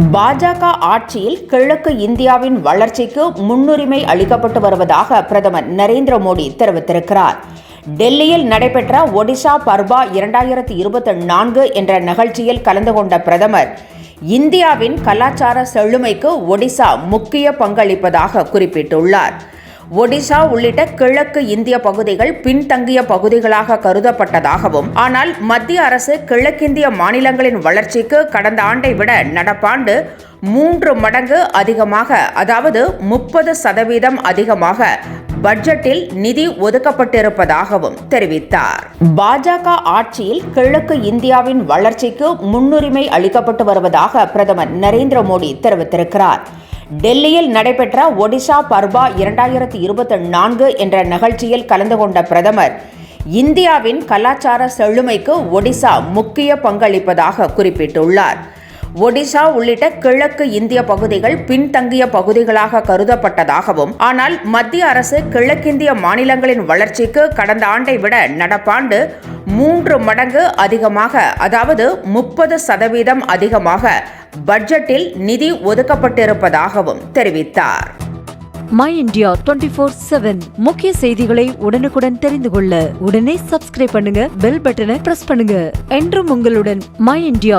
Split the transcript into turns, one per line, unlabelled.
பாஜக ஆட்சியில் கிழக்கு இந்தியாவின் வளர்ச்சிக்கு முன்னுரிமை அளிக்கப்பட்டு வருவதாக பிரதமர் நரேந்திர மோடி தெரிவித்திருக்கிறார். டெல்லியில் நடைபெற்ற ஒடிஷா பர்பா இரண்டாயிரத்தி இருபத்தி நான்கு என்ற நிகழ்ச்சியில் கலந்து கொண்ட பிரதமர் இந்தியாவின் கலாச்சார செழுமைக்கு ஒடிசா முக்கிய பங்களிப்பதாக குறிப்பிட்டுள்ளார். ஒடிசா உள்ளிட்ட கிழக்கு இந்திய பகுதிகள் பின்தங்கிய பகுதிகளாக கருதப்பட்டதாகவும் ஆனால் மத்திய அரசு கிழக்கிந்திய மாநிலங்களின் வளர்ச்சிக்கு கடந்த ஆண்டை விட நடப்பாண்டு மூன்று மடங்கு அதிகமாக அதாவது முப்பது சதவீதம் அதிகமாக பட்ஜெட்டில் நிதி ஒதுக்கப்பட்டிருப்பதாகவும் தெரிவித்தார். பாஜக ஆட்சியில் கிழக்கு இந்தியாவின் வளர்ச்சிக்கு முன்னுரிமை அளிக்கப்பட்டு வருவதாக பிரதமர் நரேந்திர மோடி தெரிவித்திருக்கிறார். டெல்லியில் நடைபெற்ற ஒடிஷா பர்பா இரண்டாயிரத்தி இருபத்தி நான்கு என்ற நிகழ்ச்சியில் கலந்து கொண்ட பிரதமர் இந்தியாவின் கலாச்சார செழுமைக்கு ஒடிசா முக்கிய பங்களிப்பதாக குறிப்பிட்டுள்ளார். ஒடிசா உள்ளிட்ட கிழக்கு இந்திய பகுதிகள் பின்தங்கிய பகுதிகளாக கருதப்பட்டதாகவும் ஆனால் மத்திய அரசு கிழக்கிந்திய மாநிலங்களின் வளர்ச்சிக்கு கடந்த ஆண்டை விட நடப்பாண்டு மூன்று மடங்கு அதிகமாக அதாவது முப்பது சதவீதம் அதிகமாக பட்ஜெட்டில் நிதி ஒதுக்கப்பட்டிருப்பதாகவும் தெரிவித்தார்.
My India twenty four seven முக்கிய செய்திகளை உடனுக்குடன் தெரிந்து கொள்ள உடனே சப்ஸ்கிரைப் பண்ணுங்க பெல் பட்டனை பிரஸ் பண்ணுங்க. என்றும் உங்களுடன் மை இந்தியா